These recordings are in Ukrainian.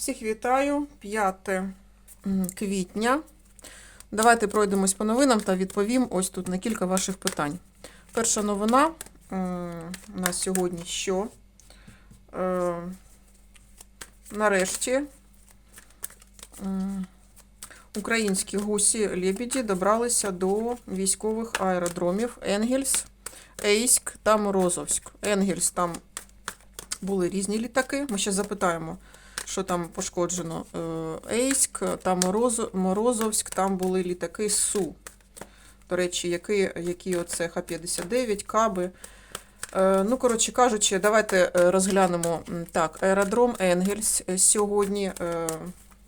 Всіх вітаю. 5 квітня. Давайте пройдемось по новинам та відповім ось тут на кілька ваших питань. Перша новина нас сьогодні що? Е, нарешті українські гусі лебіді добралися до військових аеродромів Енгельс, Ейськ та Морозовськ. Енгельс там були різні літаки. Ми ще запитаємо, що там пошкоджено. Е, Ейськ, там Морозовськ, там були літаки Су. До речі, які, які оце Х-59, Каби. Е, Ну, коротше кажучи, давайте е, розглянемо так, аеродром Енгельс сьогодні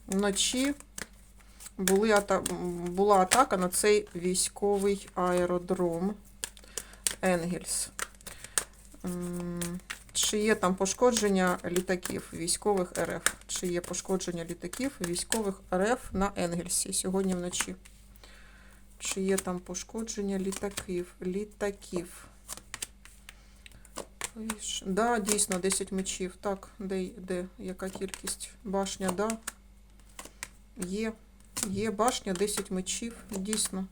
вночі були була атака на цей військовий аеродром Енгельс. Чи є там пошкодження літаків військових РФ? Чи є пошкодження літаків військових РФ на Енгельсі сьогодні вночі? Чи є там пошкодження літаків? Літаків. Віж- Да, дійсно, 10 мечів. Так, де, де яка кількість? Башня, да. Є. Є башня, 10 мечів, дійсно.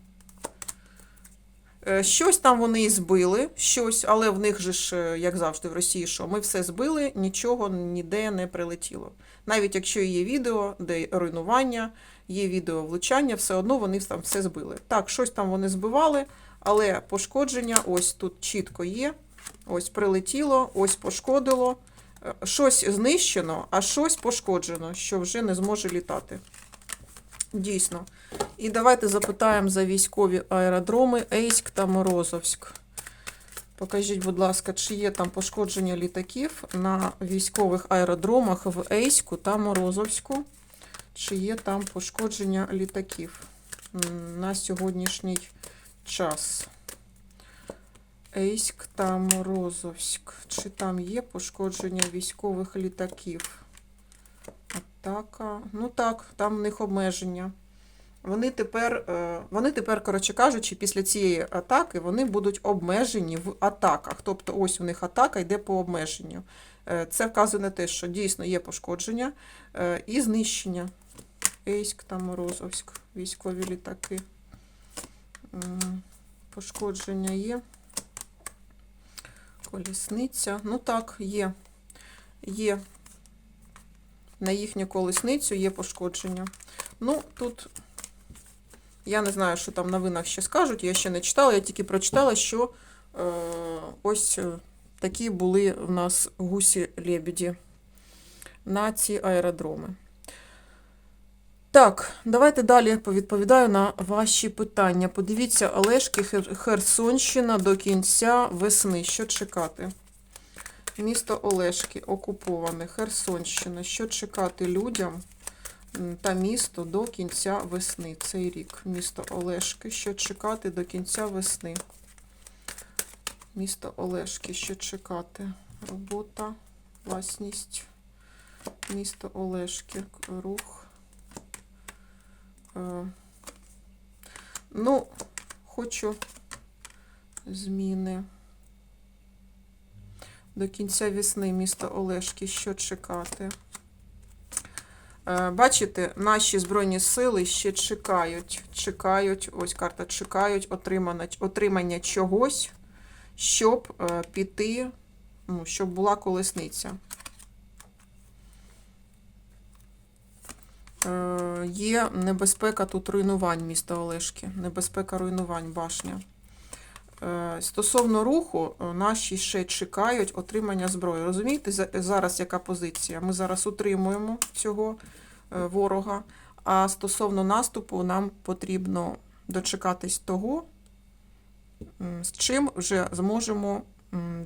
Е, Щось там вони і збили, щось, але в них же ж, е, як завжди, в Росії, що ми все збили, нічого ніде не прилетіло. Навіть якщо є відео, де руйнування, є відео влучання, все одно вони там все збили. Так, щось там вони збивали, але пошкодження ось тут чітко є. Ось прилетіло, ось пошкодило. Е, Щось знищено, а щось пошкоджено, що вже не зможе літати. Дійсно. І давайте запитаємо за військові аеродроми Ейськ та Морозовськ. Покажіть, будь ласка, чи є там пошкодження літаків на військових аеродромах в Ейську та Морозовську? Чи є там пошкодження літаків на сьогоднішній час? Ейськ та Морозовськ. Чи там є пошкодження військових літаків? Атака. Ну так, там в них обмеження. Вони тепер, е, вони тепер, коротше кажучи, після цієї атаки вони будуть обмежені в атаках. Тобто, ось у них атака йде по обмеженню. Е, Це вказує на те, що дійсно є пошкодження е, і знищення. Ейськ та Морозовськ, військові літаки. Пошкодження є. Колісниця. Ну так, є. Є. На їхню колесницю є пошкодження. Ну, тут я не знаю, що там в новинах ще скажуть, я ще не читала, я тільки прочитала, що е, ось е, такі були в нас гусі-лебіді на ці аеродроми. Так, давайте далі повідповідаю на ваші питання. Подивіться, Олешки, Херсонщина до кінця весни. Що чекати? Місто Олешки окуповане, Херсонщина. Що чекати людям та місто до кінця весни? Цей рік. Місто Олешки. Що чекати до кінця весни? Місто Олешки. Що чекати? Робота, власність. Місто Олешки. Рух. Е, Ну, хочу зміни. До кінця весни місто Олешки. Що чекати? Е, Бачите, наші Збройні сили ще чекають. Чекають, ось карта чекають отримання, отримання чогось, щоб е, піти, ну, щоб була колесниця. Е, Є небезпека тут руйнувань міста Олешки. Небезпека руйнувань, башня. Е, Стосовно руху, е, наші ще чекають отримання зброї. Розумієте, зараз яка позиція? Ми зараз утримуємо цього е, ворога, а стосовно наступу, нам потрібно дочекатись того, з чим вже зможемо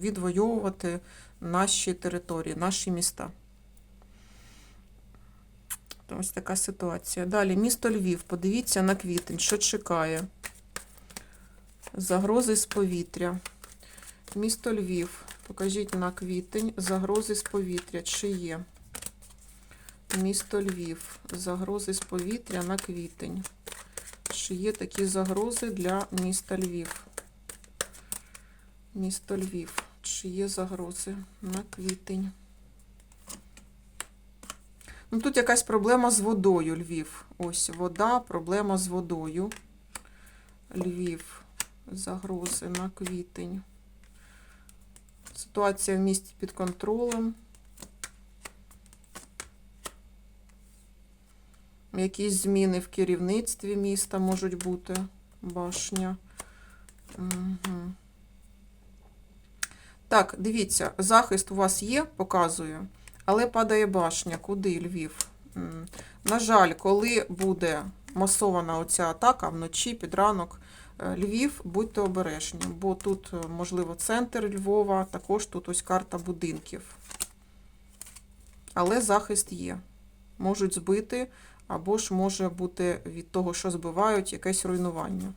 відвоювати наші території, наші міста. Ось така ситуація. Далі, місто Львів. Подивіться на квітень, що чекає. Загрози з повітря. Місто Львів. Покажіть на квітень. Загрози з повітря. Чи є? Місто Львів. Загрози з повітря на квітень. Чи є такі загрози для міста Львів? Місто Львів. Чи є загрози на квітень? Ну, тут якась проблема з водою, Львів. Ось вода, проблема з водою. Львів. Загрози на квітень. Ситуація в місті під контролем. Якісь зміни в керівництві міста можуть бути. Башня. Угу. Так, дивіться, захист у вас є, показую, але падає башня. Куди Львів? На жаль, коли буде масована оця атака вночі під ранок, Львів, будьте обережні, бо тут, е, можливо, центр Львова, також тут ось карта будинків. Але захист є. Можуть збити, або ж може бути від того, що збивають, якесь руйнування.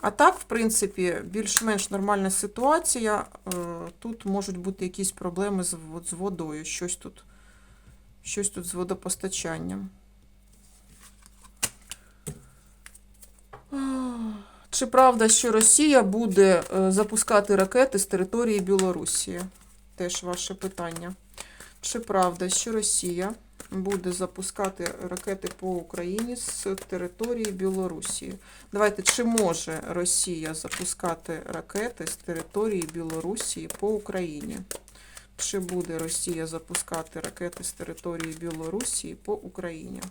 А так, в принципі, більш-менш нормальна ситуація. Е, Тут можуть бути якісь проблеми з водою, щось тут, щось тут з водопостачанням. Чи правда, що Росія буде е, запускати ракети з території Білорусі? Теж ваше питання. Чи правда, що Росія буде запускати ракети по Україні з території Білорусі? Давайте, чи може Росія запускати ракети з території Білорусі по Україні? Чи буде Росія запускати ракети з території Білорусі по Україні?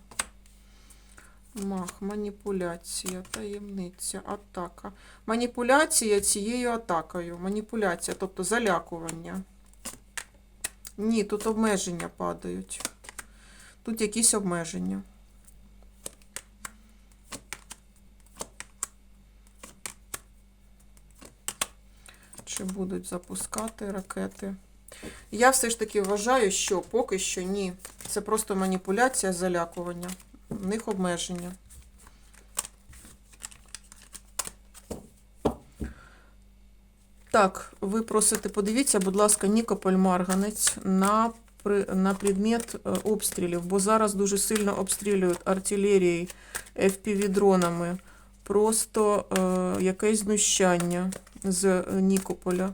Мах, маніпуляція, таємниця, атака. Маніпуляція цією атакою. Маніпуляція, тобто залякування. Ні, тут обмеження падають. Тут якісь обмеження. Чи будуть запускати ракети? Я все ж таки вважаю, що поки що ні. Це просто маніпуляція, залякування. В них обмеження. Так, ви просите, подивіться, будь ласка, Нікополь Марганець на, на предмет е, обстрілів, бо зараз дуже сильно обстрілюють артилерією, FPV-дронами. Просто е, якесь знущання з е, Нікополя.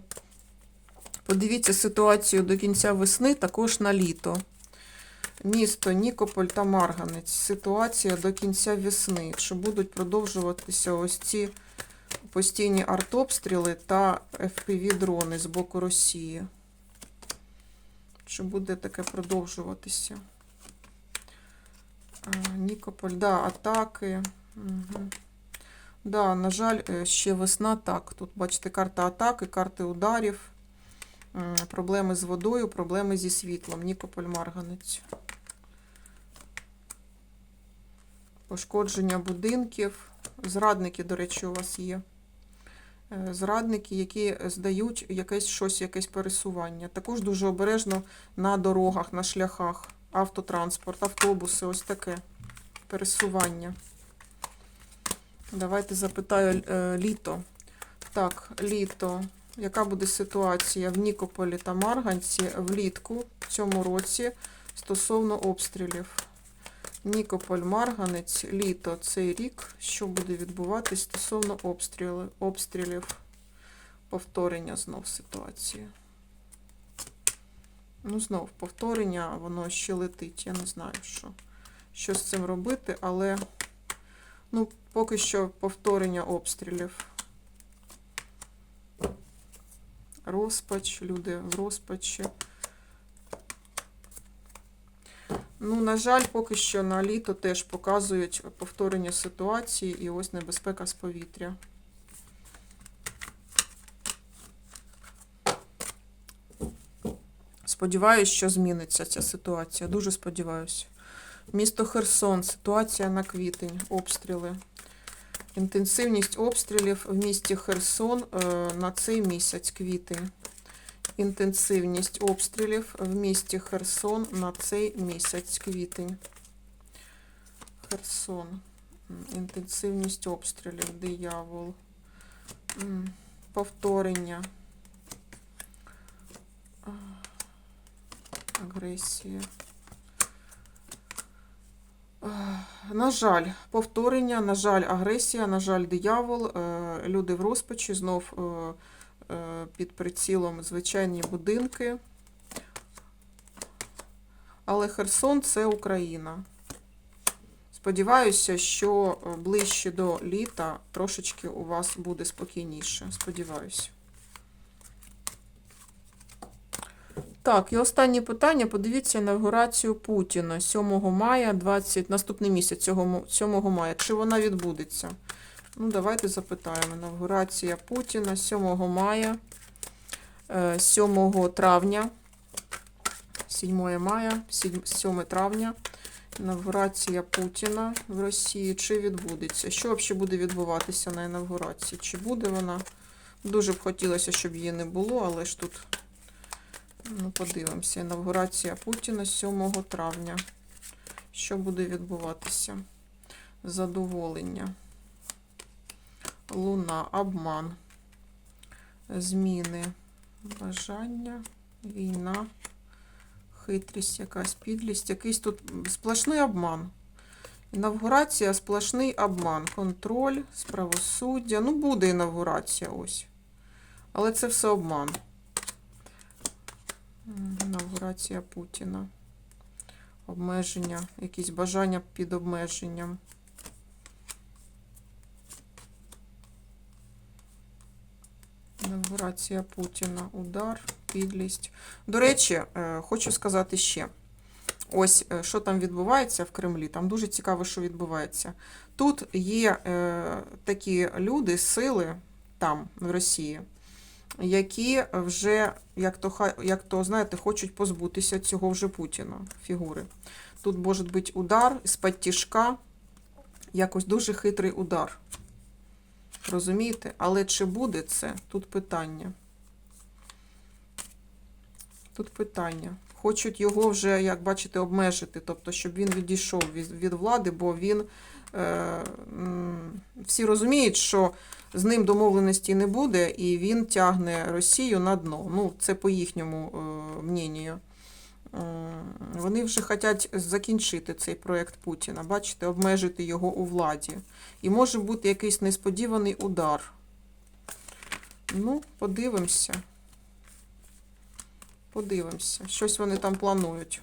Подивіться ситуацію до кінця весни, також на літо. Місто Нікополь та Марганець. Ситуація до кінця весни. Чи будуть продовжуватися ось ці постійні артобстріли та FPV-дрони з боку Росії? Чи буде таке продовжуватися? Нікополь, да, атаки. Угу. Да, на жаль, е, ще весна так. Тут, бачите, карта атаки, карти ударів, проблеми з водою, проблеми зі світлом. Нікополь Марганець. Пошкодження будинків. Зрадники, до речі, у вас є. Е, Зрадники, які здають якесь щось, якесь пересування. Також дуже обережно на дорогах, на шляхах. Автотранспорт, автобуси, ось таке пересування. Давайте запитаю е, літо. Так, літо. Яка буде ситуація в Нікополі та Марганці влітку в цьому році стосовно обстрілів? Нікополь, Марганець, літо цей рік. Що буде відбуватись стосовно обстріли, обстрілів? Повторення знов ситуації. Ну, знов повторення, воно ще летить. Я не знаю, що, що з цим робити, але ну, поки що повторення обстрілів. Розпач, люди в розпачі. Ну, на жаль, поки що на літо теж показують повторення ситуації і ось небезпека з повітря. Сподіваюсь, що зміниться ця ситуація. Дуже сподіваюся. Місто Херсон, ситуація на квітень, обстріли. Інтенсивність обстрілів в місті Херсон е, на цей місяць квітень. Інтенсивність обстрілів в місті Херсон на цей місяць квітень. Херсон. Інтенсивність обстрілів. Диявол. Повторення. Агресія. На жаль, повторення, на жаль, агресія, на жаль, диявол. Е, Люди в розпачі знов. Е, під прицілом звичайні будинки. Але Херсон це Україна. Сподіваюся, що е, ближче до літа трошечки у вас буде спокійніше. Сподіваюся. Так, і останнє питання. Подивіться інавгурацію Путіна 7 мая, 20, наступний місяць 7 мая. Чи вона відбудеться? Ну, давайте запитаємо. Інавгурація Путіна 7 мая, е, 7 травня, 7 мая, 7 7 травня. Інавгурація Путіна в Росії. Чи відбудеться? Що взагалі буде відбуватися на інавгурації? Чи буде вона? Дуже б хотілося, щоб її не було, але ж тут ну, подивимося. Інавгурація Путіна 7 травня. Що буде відбуватися? Задоволення. Луна, обман, зміни, бажання, війна, хитрість, якась підлість, якийсь тут сплошний обман. Інавгурація, сплошний обман, контроль, правосуддя. Ну, буде інавгурація ось. Але це все обман. Інавгурація Путіна. Обмеження, якісь бажання під обмеженням. Інавгурація Путіна, удар, підлість. До речі, е, хочу сказати ще. Ось е, що там відбувається в Кремлі. Там дуже цікаво, що відбувається. Тут є е, такі люди, сили там, в Росії, які вже, як то, як то знаєте, хочуть позбутися цього вже Путіна, фігури. Тут може бути удар з-під тяжка, якось дуже хитрий удар. Розумієте? Але чи буде це? Тут питання. Тут питання. Хочуть його вже, як бачите, обмежити, тобто, щоб він відійшов від, від влади, бо він е, всі розуміють, що з ним домовленості не буде, і він тягне Росію на дно. Ну, це по їхньому е, мненню. Вони вже хочуть закінчити цей проєкт Путіна, бачите, обмежити його у владі. І може бути якийсь несподіваний удар. Ну, подивимося. Подивимося. Щось вони там планують.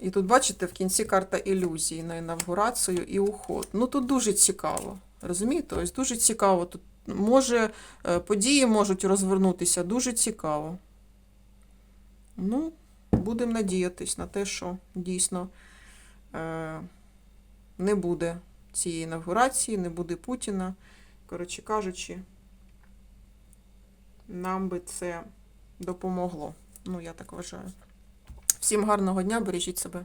І тут, бачите, в кінці карта ілюзії на інавгурацію і уход. Ну, тут дуже цікаво. Розумієте? Ось дуже цікаво. Тут може е, події можуть розвернутися дуже цікаво. Ну, будемо надіятись на те, що дійсно е, не буде цієї інавгурації, не буде Путіна. Коротше кажучи, нам би це допомогло. Ну, я так вважаю. Всім гарного дня, бережіть себе.